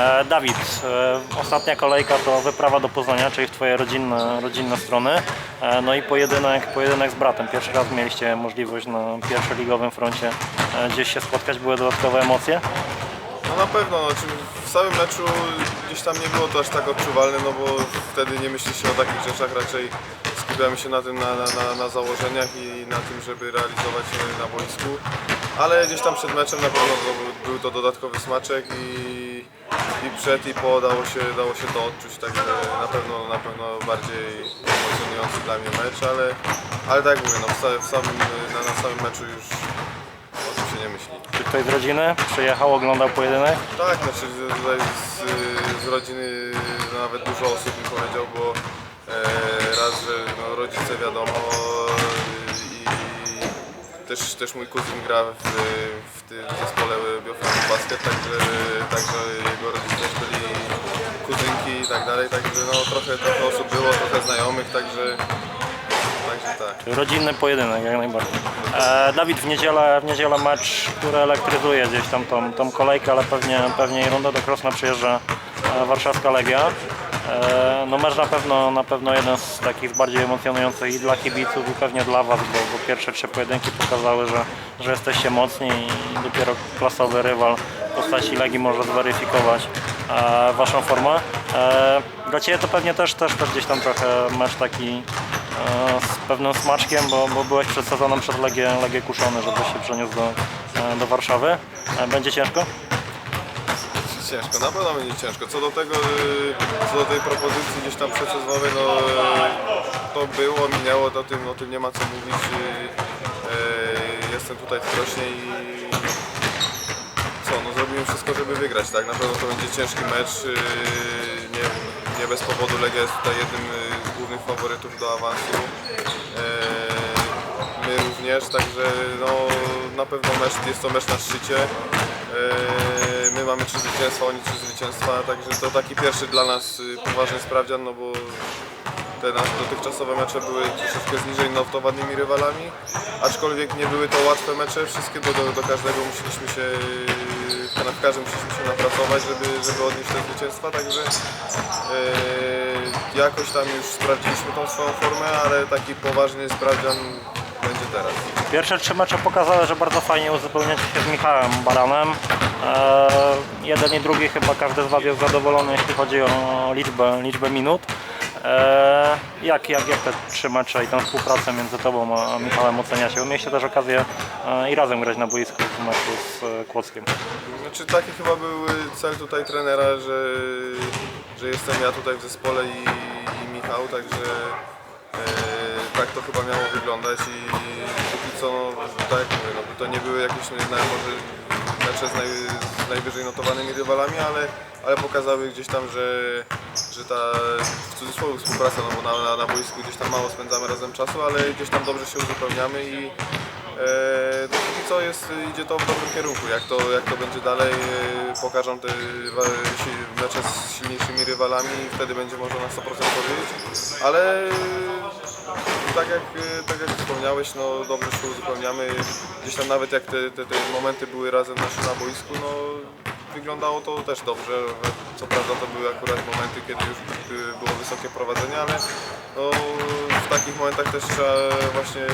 E, Dawid, e, ostatnia kolejka to wyprawa do Poznania, czyli w Twoje rodzinne, rodzinne strony. E, no i pojedynek, pojedynek z bratem. Pierwszy raz mieliście możliwość na pierwszoligowym froncie gdzieś się spotkać. Były dodatkowe emocje? No na pewno, znaczy w samym meczu gdzieś tam nie było to aż tak odczuwalne, no bo wtedy nie myśli się o takich rzeczach, raczej skupiamy się na tym, na, na, na, założeniach i na tym, żeby realizować je na boisku. Ale gdzieś tam przed meczem na pewno był, był to dodatkowy smaczek i, i przed i po dało się, dało się to odczuć, także na pewno, na pewno bardziej emocjonujący dla mnie mecz, ale, ale tak jak mówię, no w, sa- w samym, na, na samym meczu już o tym się nie myśli. Czy ktoś z rodziny przyjechał, oglądał pojedynek? Tak, znaczy z- tutaj z, z rodziny nawet dużo osób mi powiedział, bo e, raz, że no, rodzice wiadomo i też, też mój kuzyn gra w, w tym zespole Basket, także, także jego rodzice byli kuzynki i tak dalej, także no, trochę, trochę osób było, trochę znajomych, także, także tak. Rodzinny pojedynek, jak najbardziej. E, Dawid, w niedzielę, w niedzielę mecz, który elektryzuje gdzieś tam tą, tą kolejkę, ale pewnie, pewnie i runda do Krosna przyjeżdża e, warszawska Legia. E, no mecz na pewno, na pewno jeden z takich bardziej emocjonujących i dla kibiców i pewnie dla Was, bo, bo pierwsze trzy pojedynki pokazały, że, że jesteście mocni i dopiero klasowy rywal w postaci Legii może zweryfikować e, Waszą formę. E, dla Ciebie to pewnie też, też, też gdzieś tam trochę mecz taki e, z pewnym smaczkiem, bo, bo byłeś przed sezonem Legię, Legię kuszony, żeby się przeniósł do, e, do Warszawy. E, Będzie ciężko? Ciężko, na pewno będzie ciężko. Co do tego, y, co do tej propozycji gdzieś tam przedsezonowej, no y, to było, minęło, o tym, o tym nie ma co mówić. y, Jestem tutaj w Krośnie i co, no zrobiłem wszystko, żeby wygrać, tak? Na pewno to będzie ciężki mecz. Nie, nie bez powodu Legia jest tutaj jednym z głównych faworytów do awansu. My również, także no, na pewno mecz, jest to mecz na szczycie. My mamy trzy zwycięstwa, oni trzy zwycięstwa, także to taki pierwszy dla nas y, poważny sprawdzian, no bo te nasze dotychczasowe mecze były troszeczkę zniżej notowanymi rywalami, aczkolwiek nie były to łatwe mecze, wszystkie do, do, do każdego musieliśmy się, na każdym musieliśmy się napracować, żeby, żeby odnieść te zwycięstwa, także yy, jakoś tam już sprawdziliśmy tą swoją formę, ale taki poważny sprawdzian będzie teraz. Pierwsze trzy mecze pokazały, że bardzo fajnie uzupełniacie się z Michałem Baranem. E, jeden i drugi chyba każdy z Was jest zadowolony, jeśli chodzi o liczbę, liczbę minut. E, jak, jak, jak te trzy mecze i tę współpracę między Tobą a Michałem oceniacie? Bo mieliście też okazję e, i razem grać na boisku w meczu z e, Kłodzkiem. Znaczy taki chyba był cel tutaj trenera, że, że jestem ja tutaj w zespole i, i Michał, także e, tak to chyba miało wyglądać i póki co, no, tak jak mówię, no, to nie były jakieś no, może mecze z, naj, z najwyżej notowanymi rywalami, ale, ale pokazały gdzieś tam, że, że ta w cudzysłowie współpraca, no bo na, na, na boisku gdzieś tam mało spędzamy razem czasu, ale gdzieś tam dobrze się uzupełniamy i e, no, póki co jest, idzie to w dobrym kierunku. Jak to, jak to będzie dalej, e, pokażą te mecze z silniejszymi rywalami i wtedy będzie można na 100% powiedzieć, ale tak jak, e, tak jak wspomniałeś, no dobrze się uzupełniamy. Gdzieś tam nawet jak te, te, te momenty były razem nasze na boisku, no wyglądało to też dobrze. Co prawda to były akurat momenty, kiedy już y, było wysokie prowadzenie, ale no, w takich momentach też trzeba właśnie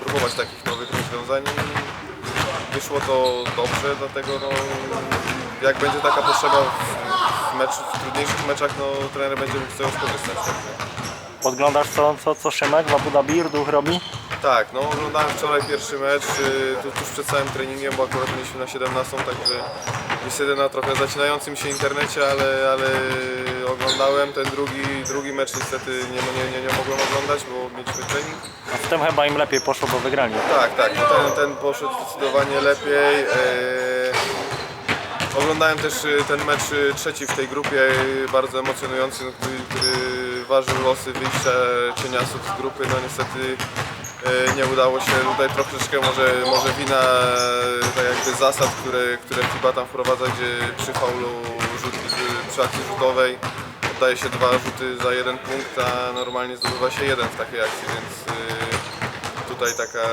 próbować takich nowych rozwiązań wyszło to dobrze, dlatego no, jak będzie taka potrzeba w, mecz, w trudniejszych meczach, no trener będzie mógł z tego skorzystać. Podglądasz co, co, co Szymek w Abu Dhabi, Ruch robi? Tak, no oglądałem wczoraj pierwszy mecz, y, tu, tuż przed całym treningiem, bo akurat mieliśmy na 17, także niestety na trochę zacinającym się internecie, ale, ale oglądałem ten drugi, drugi mecz niestety nie, nie, nie, nie mogłem oglądać, bo mieliśmy trening. A w tym chyba im lepiej poszło, bo wygrali. Tak, tak, no ten, ten poszedł zdecydowanie lepiej. e, Oglądałem też y, ten mecz y, trzeci w tej grupie, y, bardzo emocjonujący, no, który, który ważył losy wyjścia cieniasów z grupy. No niestety y, nie udało się. Tutaj troszeczkę może, może wina y, tak jakby zasad, które, które FIBA tam wprowadza, gdzie przy faulu rzut, y, przy akcji rzutowej oddaje się dwa rzuty za jeden punkt, a normalnie zdobywa się jeden w takiej akcji, więc y, tutaj taka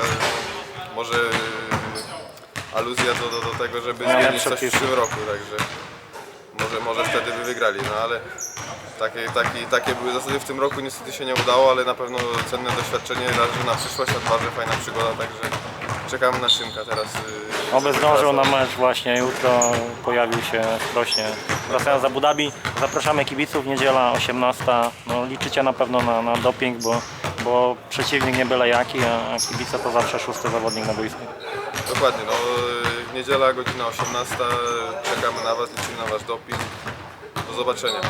może y, aluzja do, do, do tego, żeby zmienić coś w przyszłym roku, także może, może wtedy by wygrali, no ale takie, takie, takie były zasady w tym roku, niestety się nie udało, ale na pewno cenne doświadczenie, raz, na przyszłość, a dwa, że fajna przygoda, także czekamy na Szymka teraz. yy, Oby zdążył na mecz właśnie jutro, pojawił się w Krośnie. Wracając z Abu Dhabi, zapraszamy kibiców, niedziela 18. No, liczycie na pewno na, na doping, bo, bo przeciwnik nie byle jaki, a, a kibice to zawsze szósty zawodnik na boisku. Dokładnie, no yy, niedziela, godzina 18, czekamy na Was, liczymy na Wasz doping. Do zobaczenia.